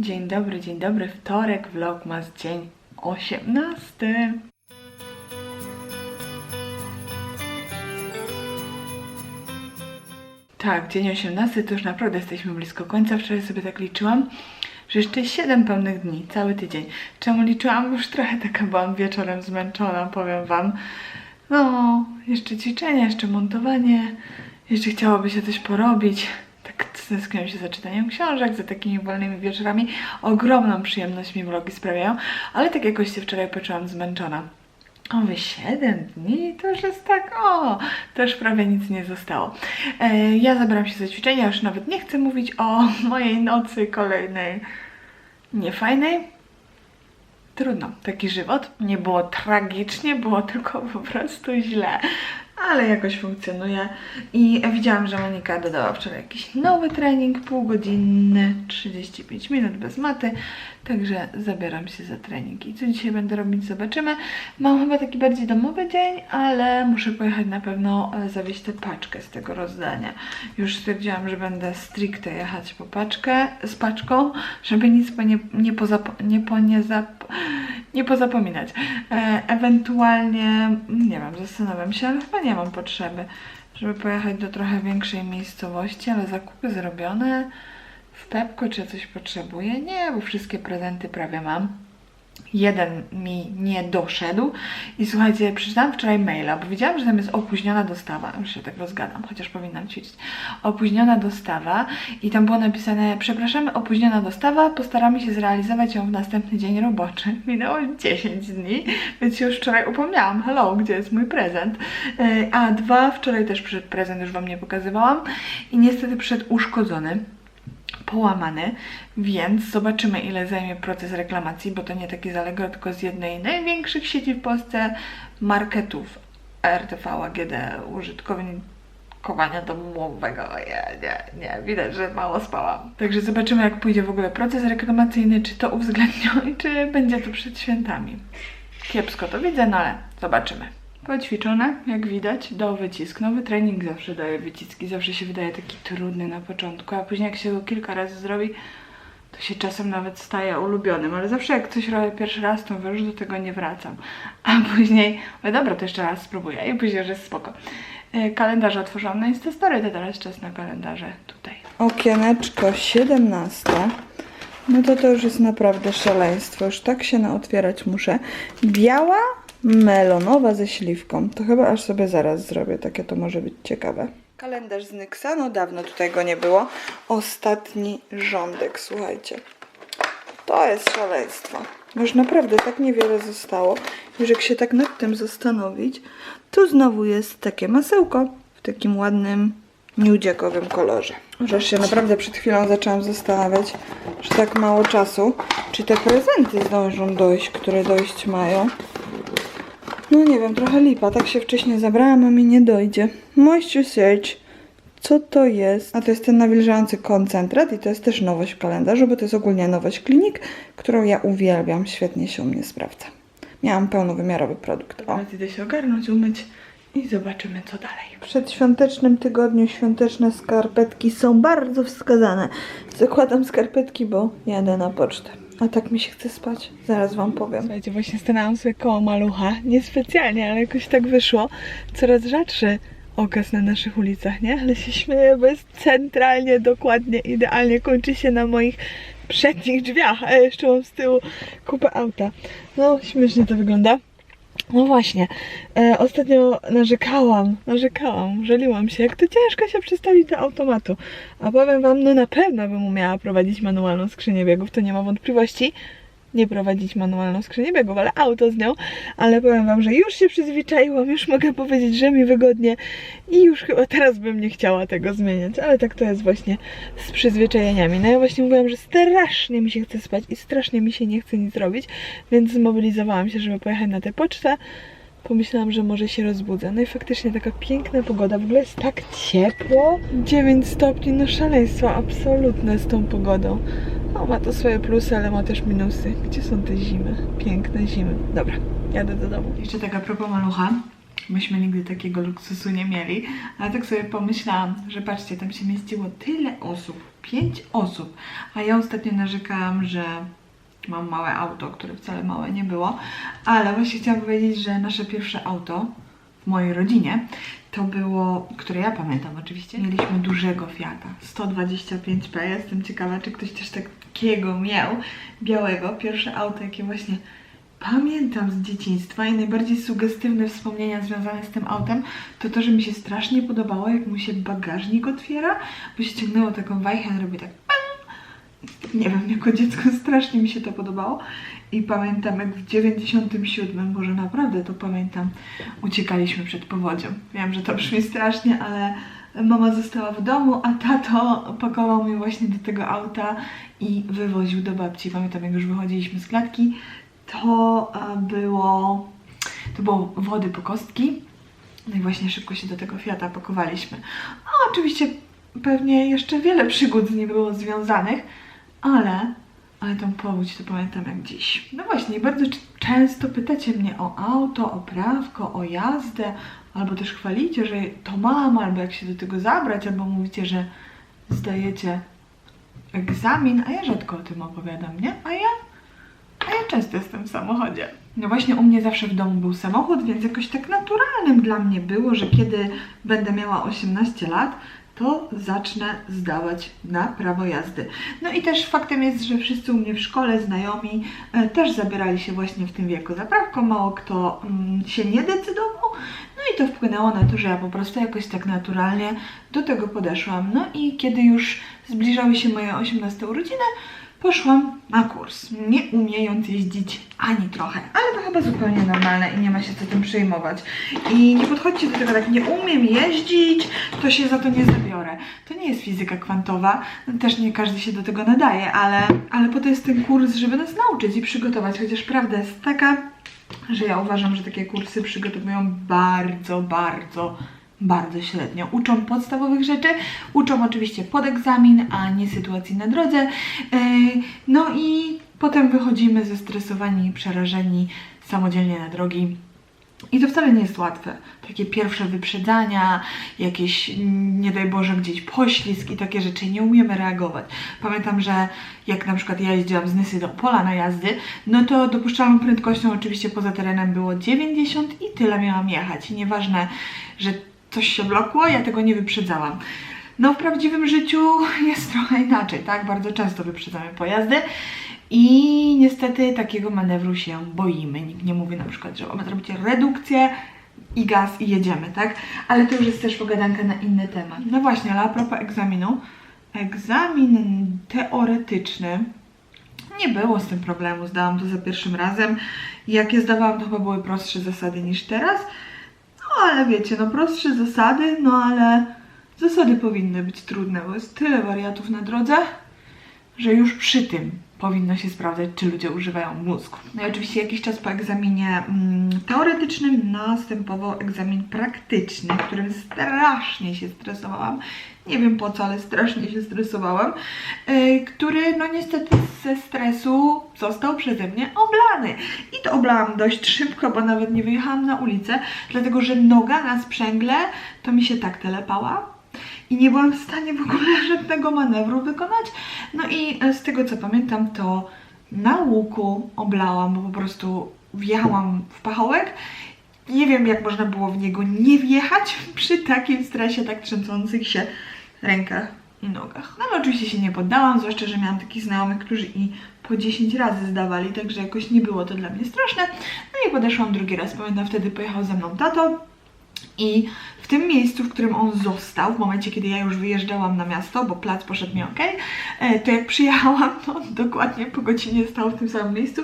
Dzień dobry, dzień dobry. Wtorek, vlogmas, dzień 18. Tak, dzień 18 to już naprawdę jesteśmy blisko końca. Wczoraj sobie tak liczyłam, że jeszcze 7 pełnych dni, cały tydzień. Czemu liczyłam? Już trochę taka byłam wieczorem zmęczona, powiem Wam. No, jeszcze ćwiczenia, jeszcze montowanie, jeszcze chciałoby się coś porobić. Tęskniłam się za czytaniem książek, za takimi wolnymi wieczorami. Ogromną przyjemność mi vlogi sprawiają, ale tak jakoś się wczoraj poczułam zmęczona. O, wy 7 dni to już jest tak, o, to już prawie nic nie zostało. E, ja zabieram się za ćwiczenia, już nawet nie chcę mówić o mojej nocy kolejnej niefajnej. Trudno, taki żywot. Nie było tragicznie, było tylko po prostu źle. Ale jakoś funkcjonuje. I widziałam, że Monika dodała wczoraj jakiś nowy trening, półgodzinny, 35 minut bez maty. Także zabieram się za trening. I co dzisiaj będę robić, zobaczymy. Mam chyba taki bardziej domowy dzień, ale muszę pojechać na pewno e, zawieźć tę paczkę z tego rozdania. Już stwierdziłam, że będę stricte jechać po paczkę, z paczką, żeby nic po nie, nie, pozap, nie, po nie, zap, nie pozapominać. E, ewentualnie, nie wiem, zastanawiam się, ale chyba nie mam potrzeby, żeby pojechać do trochę większej miejscowości, ale zakupy zrobione w Pepko, czy coś potrzebuję? Nie, bo wszystkie prezenty prawie mam. Jeden mi nie doszedł i słuchajcie, przeczytałam wczoraj maila, bo widziałam, że tam jest opóźniona dostawa. Już się tak rozgadam, chociaż powinnam ćwiczyć. Opóźniona dostawa i tam było napisane, przepraszamy, opóźniona dostawa, postaramy się zrealizować ją w następny dzień roboczy. Minęło 10 dni, więc się już wczoraj upomniałam, hello, gdzie jest mój prezent? Yy, A dwa, wczoraj też przyszedł prezent, już Wam nie pokazywałam i niestety przyszedł uszkodzony połamany, więc zobaczymy ile zajmie proces reklamacji, bo to nie taki zaległy, tylko z jednej z największych sieci w Polsce marketów RTV AGD użytkowania domowego. Nie, nie, nie, widać, że mało spałam. Także zobaczymy jak pójdzie w ogóle proces reklamacyjny, czy to uwzględnią i czy będzie to przed świętami. Kiepsko to widzę, no ale zobaczymy. Poćwiczone, jak widać, do wycisk. Nowy trening zawsze daje wyciski, zawsze się wydaje taki trudny na początku, a później jak się go kilka razy zrobi, to się czasem nawet staje ulubionym, ale zawsze jak coś robię pierwszy raz, to już do tego nie wracam. A później, no dobra, to jeszcze raz spróbuję i później, że jest spoko. E, Kalendarz otworzyłam na Instastory, to teraz czas na kalendarze tutaj. Okieneczko 17. No to to już jest naprawdę szaleństwo. Już tak się naotwierać muszę. Biała melonowa ze śliwką. To chyba aż sobie zaraz zrobię. Takie to może być ciekawe. Kalendarz z Nyxa. No dawno tutaj go nie było. Ostatni rządek, słuchajcie. To jest szaleństwo. Już naprawdę tak niewiele zostało. Już jak się tak nad tym zastanowić, tu znowu jest takie masełko w takim ładnym nudziakowym kolorze. Że się naprawdę przed chwilą zaczęłam zastanawiać, że tak mało czasu, czy te prezenty zdążą dojść, które dojść mają. No nie wiem, trochę lipa. Tak się wcześniej zabrałam, a mi nie dojdzie. Moisture Search. Co to jest? A to jest ten nawilżający koncentrat i to jest też nowość w kalendarzu, bo to jest ogólnie nowość klinik, którą ja uwielbiam. Świetnie się u mnie sprawdza. Miałam pełnowymiarowy produkt. O. Idę się ogarnąć, umyć i zobaczymy co dalej. W przedświątecznym tygodniu świąteczne skarpetki są bardzo wskazane. Zakładam skarpetki, bo jadę na pocztę. A tak mi się chce spać. Zaraz wam powiem. Słuchajcie, właśnie stanęłam sobie koło malucha. Niespecjalnie, ale jakoś tak wyszło. Coraz rzadszy okaz na naszych ulicach, nie? Ale się śmieję, bo jest centralnie, dokładnie, idealnie kończy się na moich przednich drzwiach, a jeszcze mam z tyłu kupę auta. No, śmiesznie to wygląda. No właśnie, e, ostatnio narzekałam, narzekałam, żaliłam się, jak to ciężko się przestawić do automatu. A powiem wam, no na pewno bym umiała prowadzić manualną skrzynię biegów, to nie ma wątpliwości. Nie prowadzić manualną skrzynię biegów, ale auto z nią. Ale powiem wam, że już się przyzwyczaiłam, już mogę powiedzieć, że mi wygodnie i już chyba teraz bym nie chciała tego zmieniać. Ale tak to jest właśnie z przyzwyczajeniami. No ja właśnie mówiłam, że strasznie mi się chce spać i strasznie mi się nie chce nic robić, więc zmobilizowałam się, żeby pojechać na tę pocztę. Pomyślałam, że może się rozbudzę. No i faktycznie taka piękna pogoda. W ogóle jest tak ciepło. 9 stopni, no szaleństwo absolutne z tą pogodą. Ma to swoje plusy, ale ma też minusy. Gdzie są te zimy? Piękne zimy. Dobra, jadę do domu. Jeszcze tak a propos malucha. Myśmy nigdy takiego luksusu nie mieli, ale tak sobie pomyślałam, że patrzcie, tam się mieściło tyle osób, pięć osób, a ja ostatnio narzekałam, że mam małe auto, które wcale małe nie było, ale właśnie chciałam powiedzieć, że nasze pierwsze auto w mojej rodzinie to było, które ja pamiętam oczywiście, mieliśmy dużego Fiata, 125P, jestem ciekawa, czy ktoś też takiego miał, białego, pierwsze auto, jakie właśnie pamiętam z dzieciństwa i najbardziej sugestywne wspomnienia związane z tym autem to to, że mi się strasznie podobało, jak mu się bagażnik otwiera, bo się ciągnęło taką wajchę, robi tak nie wiem, jako dziecko strasznie mi się to podobało i pamiętam jak w 97, może naprawdę to pamiętam, uciekaliśmy przed powodzią. Wiem, że to brzmi strasznie, ale mama została w domu, a tato pakował mnie właśnie do tego auta i wywoził do babci. Pamiętam jak już wychodziliśmy z klatki, to e, było, to było wody po kostki, no i właśnie szybko się do tego Fiata pakowaliśmy. A oczywiście pewnie jeszcze wiele przygód z nim było związanych, ale, ale tą powódź to pamiętam jak dziś. No właśnie, bardzo często pytacie mnie o auto, o prawko, o jazdę, albo też chwalicie, że to mam, albo jak się do tego zabrać, albo mówicie, że zdajecie egzamin, a ja rzadko o tym opowiadam, nie? A ja, a ja często jestem w samochodzie. No właśnie u mnie zawsze w domu był samochód, więc jakoś tak naturalnym dla mnie było, że kiedy będę miała 18 lat, to zacznę zdawać na prawo jazdy. No i też faktem jest, że wszyscy u mnie w szkole, znajomi e, też zabierali się właśnie w tym wieku za prawko, mało kto mm, się nie decydował, no i to wpłynęło na to, że ja po prostu jakoś tak naturalnie do tego podeszłam. No i kiedy już zbliżały się moje 18 urodziny, poszłam na kurs, nie umiejąc jeździć ani trochę, ale to chyba zupełnie normalne i nie ma się co tym przejmować. I nie podchodźcie do tego tak, nie umiem jeździć, to się za to nie zabiorę. To nie jest fizyka kwantowa, też nie każdy się do tego nadaje, ale, ale po to jest ten kurs, żeby nas nauczyć i przygotować, chociaż prawda jest taka, że ja uważam, że takie kursy przygotowują bardzo, bardzo bardzo średnio. Uczą podstawowych rzeczy, uczą oczywiście pod egzamin, a nie sytuacji na drodze. E, no i potem wychodzimy zestresowani i przerażeni samodzielnie na drogi. I to wcale nie jest łatwe. Takie pierwsze wyprzedzania, jakieś, nie daj Boże, gdzieś poślizg i takie rzeczy. Nie umiemy reagować. Pamiętam, że jak na przykład ja jeździłam z Nysy do pola na jazdy, no to dopuszczalną prędkością oczywiście poza terenem było 90 i tyle miałam jechać. I nieważne, że coś się blokło, ja tego nie wyprzedzałam. No w prawdziwym życiu jest trochę inaczej, tak? Bardzo często wyprzedzamy pojazdy i niestety takiego manewru się boimy. Nikt nie mówi na przykład, że mamy zrobić redukcję i gaz i jedziemy, tak? Ale to już jest też pogadanka na inny temat. No właśnie, ale a propos egzaminu. Egzamin teoretyczny nie było z tym problemu, zdałam to za pierwszym razem. Jak je zdawałam, to chyba były prostsze zasady niż teraz. No ale wiecie, no prostsze zasady, no ale zasady powinny być trudne, bo jest tyle wariatów na drodze, że już przy tym powinno się sprawdzać, czy ludzie używają mózgu. No i oczywiście jakiś czas po egzaminie mm, teoretycznym następował egzamin praktyczny, którym strasznie się stresowałam. Nie wiem po co, ale strasznie się stresowałam, yy, który no niestety ze stresu został przeze mnie oblany. I to oblałam dość szybko, bo nawet nie wyjechałam na ulicę, dlatego że noga na sprzęgle to mi się tak telepała, i nie byłam w stanie w ogóle żadnego manewru wykonać. No i e, z tego co pamiętam, to na łuku oblałam, bo po prostu wjechałam w pachołek. Nie wiem, jak można było w niego nie wjechać przy takim stresie, tak trzęsących się rękach i nogach. No ale oczywiście się nie poddałam, zwłaszcza, że miałam takich znajomych, którzy i po 10 razy zdawali, także jakoś nie było to dla mnie straszne. No i podeszłam drugi raz, pamiętam wtedy pojechał ze mną tato, i w tym miejscu, w którym on został, w momencie, kiedy ja już wyjeżdżałam na miasto, bo plac poszedł mi ok, to jak przyjechałam, to dokładnie po godzinie stał w tym samym miejscu.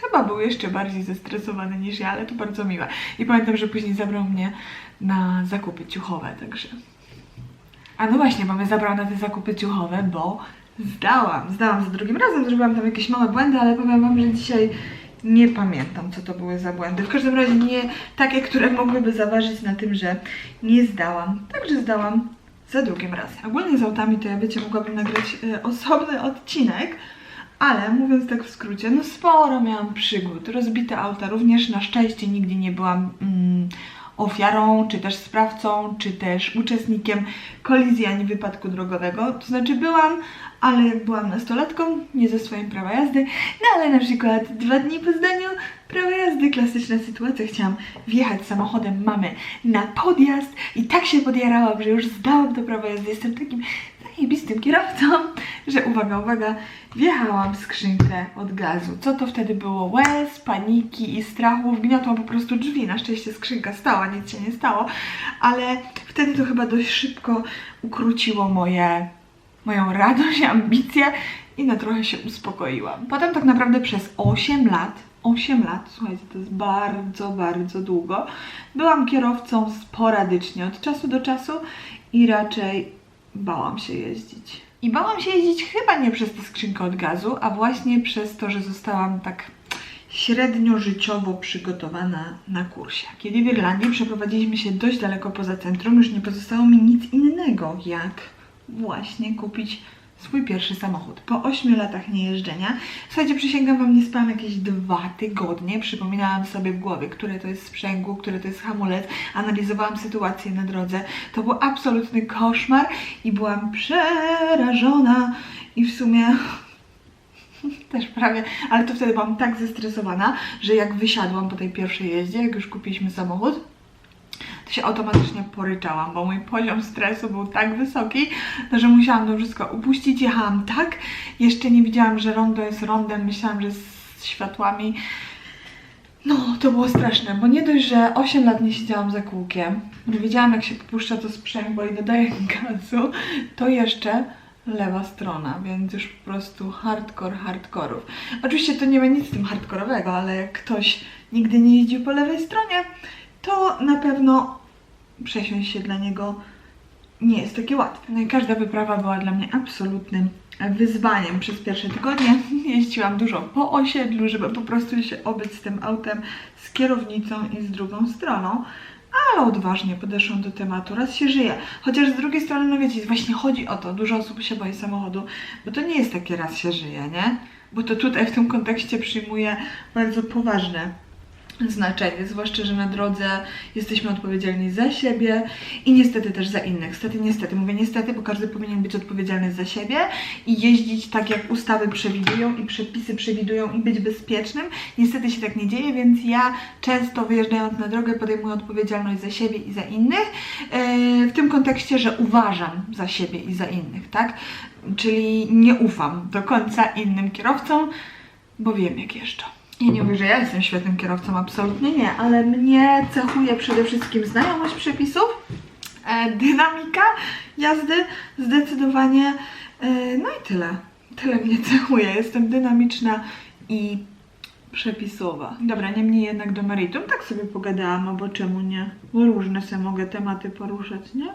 Chyba był jeszcze bardziej zestresowany niż ja, ale to bardzo miłe. I pamiętam, że później zabrał mnie na zakupy ciuchowe, także... A no właśnie, mnie zabrał na te zakupy ciuchowe, bo zdałam. Zdałam za drugim razem, zrobiłam tam jakieś małe błędy, ale powiem wam, że dzisiaj nie pamiętam, co to były za błędy. W każdym razie nie takie, które mogłyby zaważyć na tym, że nie zdałam. Także zdałam za drugim razem. Ogólnie z autami to ja wiecie, mogłabym nagrać y, osobny odcinek, ale mówiąc tak w skrócie, no sporo miałam przygód. Rozbite auta, również na szczęście nigdy nie byłam mm, ofiarą, czy też sprawcą, czy też uczestnikiem kolizji ani wypadku drogowego. To znaczy byłam, ale byłam nastolatką, nie ze swoim prawa jazdy, no ale na przykład dwa dni po zdaniu prawa jazdy, klasyczna sytuacja, chciałam wjechać samochodem mamy na podjazd i tak się podjarałam, że już zdałam to prawo jazdy, jestem takim zajebistym kierowcą, że uwaga, uwaga, wjechałam w skrzynkę od gazu. Co to wtedy było? Łez, paniki i strachu, wgniotłam po prostu drzwi. Na szczęście skrzynka stała, nic się nie stało, ale wtedy to chyba dość szybko ukróciło moje, moją radość, ambicje i na trochę się uspokoiłam. Potem tak naprawdę przez 8 lat 8 lat, słuchajcie, to jest bardzo, bardzo długo. Byłam kierowcą sporadycznie od czasu do czasu i raczej bałam się jeździć. I bałam się jeździć chyba nie przez tę skrzynkę od gazu, a właśnie przez to, że zostałam tak średnio życiowo przygotowana na kursie. Kiedy w Irlandii przeprowadziliśmy się dość daleko poza centrum, już nie pozostało mi nic innego, jak właśnie kupić swój pierwszy samochód. Po 8 latach niejeżdżenia, słuchajcie, przysięgam wam, nie spałam jakieś dwa tygodnie, przypominałam sobie w głowie, które to jest sprzęgło, które to jest hamulec, analizowałam sytuację na drodze. To był absolutny koszmar i byłam przerażona i w sumie też prawie, ale to wtedy byłam tak zestresowana, że jak wysiadłam po tej pierwszej jeździe, jak już kupiliśmy samochód, to się automatycznie poryczałam, bo mój poziom stresu był tak wysoki, że musiałam to wszystko upuścić. Jechałam tak, jeszcze nie widziałam, że rondo jest rondem, myślałam, że z światłami. No, to było straszne, bo nie dość, że 8 lat nie siedziałam za kółkiem, nie wiedziałam jak się popuszcza to sprzęgło i dodaję gazu, to jeszcze lewa strona, więc już po prostu hardcore hardkorów. Oczywiście to nie ma nic z tym hardkorowego, ale jak ktoś nigdy nie jeździł po lewej stronie, to na pewno przesiąść się dla niego nie jest takie łatwe. No i każda wyprawa była dla mnie absolutnym wyzwaniem przez pierwsze tygodnie. Jeździłam dużo po osiedlu, żeby po prostu się obyć z tym autem, z kierownicą i z drugą stroną. Ale odważnie podeszłam do tematu, raz się żyje. Chociaż z drugiej strony, no wiecie, właśnie chodzi o to, dużo osób się boi samochodu, bo to nie jest takie raz się żyje, nie? Bo to tutaj w tym kontekście przyjmuje bardzo poważne znaczenie, zwłaszcza, że na drodze jesteśmy odpowiedzialni za siebie i niestety też za innych. Niestety, niestety, mówię niestety, bo każdy powinien być odpowiedzialny za siebie i jeździć tak, jak ustawy przewidują i przepisy przewidują i być bezpiecznym. Niestety się tak nie dzieje, więc ja często wyjeżdżając na drogę podejmuję odpowiedzialność za siebie i za innych, yy, w tym kontekście, że uważam za siebie i za innych, tak? Czyli nie ufam do końca innym kierowcom, bo wiem jak jeszcze. Ja nie mówię, że ja jestem świetnym kierowcą, absolutnie nie, ale mnie cechuje przede wszystkim znajomość przepisów, e, dynamika jazdy, zdecydowanie, e, no i tyle. Tyle mnie cechuje. Jestem dynamiczna i przepisowa. Dobra, niemniej jednak do meritum. Tak sobie pogadałam, a bo czemu nie? Bo różne sobie mogę tematy poruszać, nie?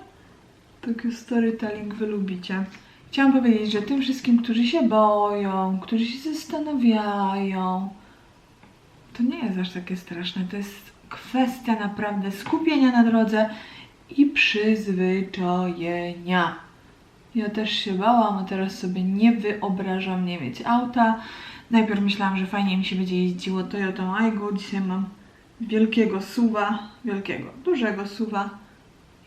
Taki storytelling wy lubicie. Chciałam powiedzieć, że tym wszystkim, którzy się boją, którzy się zastanawiają, to nie jest aż takie straszne. To jest kwestia naprawdę skupienia na drodze i przyzwyczajenia. Ja też się bałam, a teraz sobie nie wyobrażam nie mieć auta. Najpierw myślałam, że fajnie mi się będzie jeździło Toyotą Aygo. Dzisiaj mam wielkiego suwa, wielkiego, dużego suwa.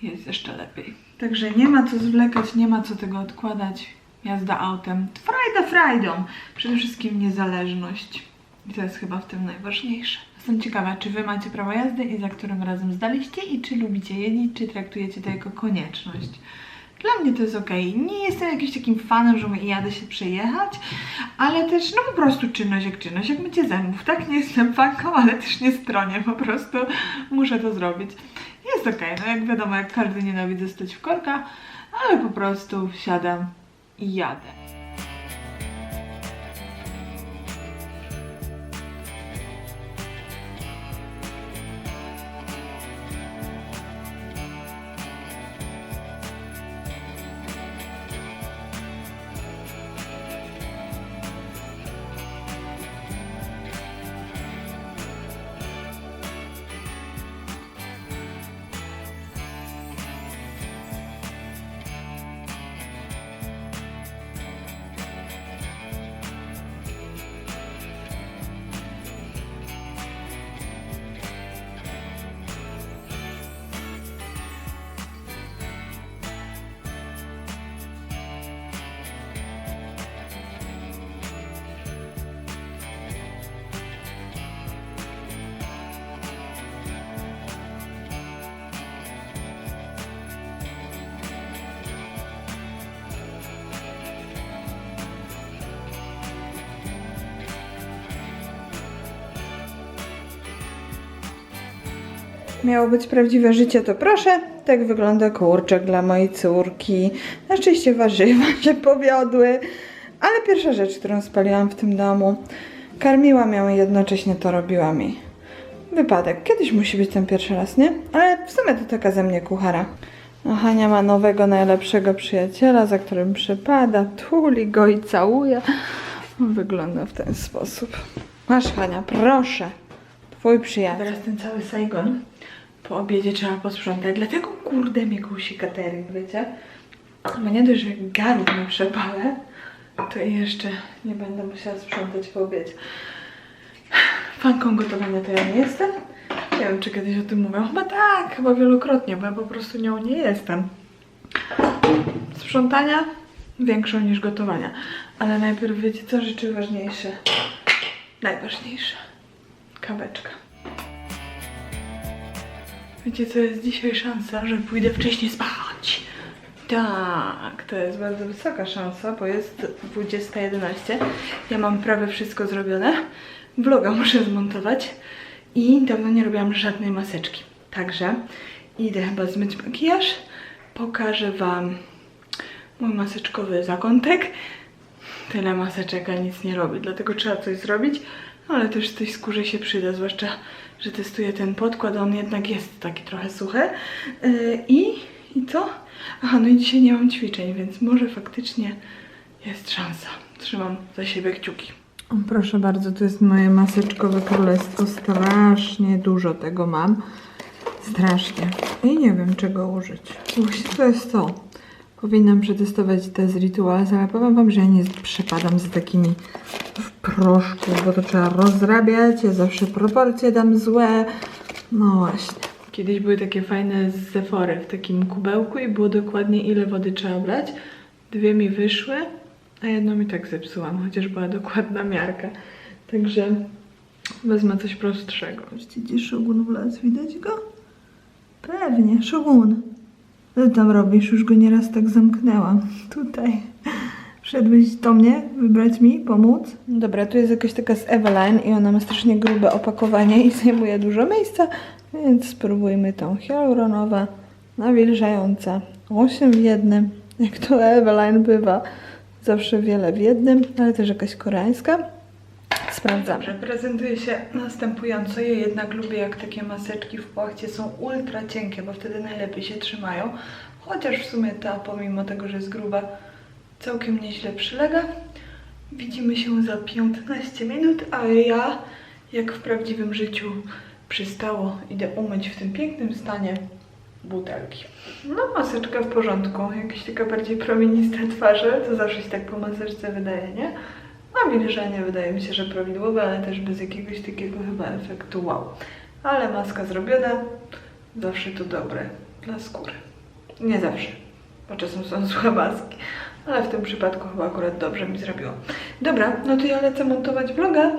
Jest jeszcze lepiej. Także nie ma co zwlekać, nie ma co tego odkładać. Jazda autem. Frajda frajdą. Przede wszystkim niezależność. I to jest chyba w tym najważniejsze. Jestem ciekawa, czy Wy macie prawo jazdy i za którym razem zdaliście i czy lubicie jeździć, czy traktujecie to jako konieczność. Dla mnie to jest ok. Nie jestem jakimś takim fanem, że jadę się przejechać, ale też, no po prostu czynność jak czynność, jak mycie zębów, tak? Nie jestem fanką, ale też nie stronię, po prostu muszę to zrobić. Jest ok, no jak wiadomo, jak każdy nienawidzę stać w korkach, ale po prostu wsiadam i jadę. Miało być prawdziwe życie, to proszę. Tak wygląda kurczak dla mojej córki. Na szczęście warzywa się powiodły. Ale pierwsza rzecz, którą spaliłam w tym domu, karmiłam ją i jednocześnie to robiłam jej. Wypadek. Kiedyś musi być ten pierwszy raz, nie? Ale w sumie to taka ze mnie kuchara. No, Hania ma nowego, najlepszego przyjaciela, za którym przypada, tuli go i całuje. Wygląda w ten sposób. Masz, Hania, proszę. Twój przyjaciel. Teraz ten cały Saigon po obiedzie trzeba posprzątać, dlatego kurde mnie kusi catering, wiecie? Bo nie dość, że garów mi przepalę, to jeszcze nie będę musiała sprzątać po obiedzie. Fanką gotowania to ja nie jestem. Nie wiem, czy kiedyś o tym mówiłam. Chyba tak, chyba wielokrotnie, bo ja po prostu nią nie jestem. Sprzątania większą niż gotowania. Ale najpierw wiecie co rzeczy ważniejsze? Najważniejsze. Kaweczka. Wiecie co, jest dzisiaj szansa, że pójdę wcześniej spać. Tak, to jest bardzo wysoka szansa, bo jest 20.11. Ja mam prawie wszystko zrobione. Vloga muszę zmontować i dawno nie robiłam żadnej maseczki. Także idę chyba zmyć makijaż. Pokażę Wam mój maseczkowy zakątek. Tyle maseczek, a nic nie robię, dlatego trzeba coś zrobić. Ale też coś skórze się przyda, zwłaszcza, że testuję ten podkład, on jednak jest taki trochę suchy. Yy, I, I co? Aha, no i dzisiaj nie mam ćwiczeń, więc może faktycznie jest szansa. Trzymam za siebie kciuki. Proszę bardzo, to jest moje maseczkowe królestwo. Strasznie dużo tego mam. Strasznie. I nie wiem, czego użyć. Właśnie to jest to. Powinnam przetestować te z Rituals, ale powiem wam, że ja nie przepadam za takimi w proszku, bo to trzeba rozrabiać, ja zawsze proporcje dam złe. No właśnie. Kiedyś były takie fajne z Sephory w takim kubełku i było dokładnie ile wody trzeba brać. Dwie mi wyszły, a jedną mi tak zepsułam, chociaż była dokładna miarka. Także wezmę coś prostszego. Gdzie szogun wlazł, widać go? Pewnie, szogun. Co tam robisz? Już go nieraz tak zamknęłam. Tutaj. Wszedłeś do mnie, wybrać mi, pomóc? Dobra, tu jest jakaś taka z Eveline i ona ma strasznie grube opakowanie i zajmuje dużo miejsca, więc spróbujmy tą hialuronowa, nawilżająca. 8 w jednym, jak to Eveline bywa. Zawsze wiele w jednym, ale też jakaś koreańska. Sprawdzamy. Dobrze, prezentuje się następująco. Ja jednak lubię, jak takie maseczki w płachcie są ultra cienkie, bo wtedy najlepiej się trzymają. Chociaż w sumie ta, pomimo tego, że jest gruba, całkiem nieźle przylega. Widzimy się za 15 minut, a ja, jak w prawdziwym życiu przystało, idę umyć w tym pięknym stanie butelki. No, maseczka w porządku. Jakieś taka bardziej promienista twarze, to zawsze się tak po maseczce wydaje, nie? Nawilżenie wydaje mi się, że prawidłowe, ale też bez jakiegoś takiego chyba efektu wow. Ale maska zrobiona, zawsze to dobre dla skóry. Nie zawsze, bo czasem są złe maski, ale w tym przypadku chyba akurat dobrze mi zrobiło. Dobra, no to ja lecę montować vloga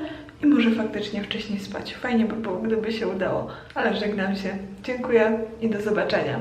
i może faktycznie wcześniej spać. Fajnie by było, gdyby się udało, ale żegnam się. Dziękuję i do zobaczenia.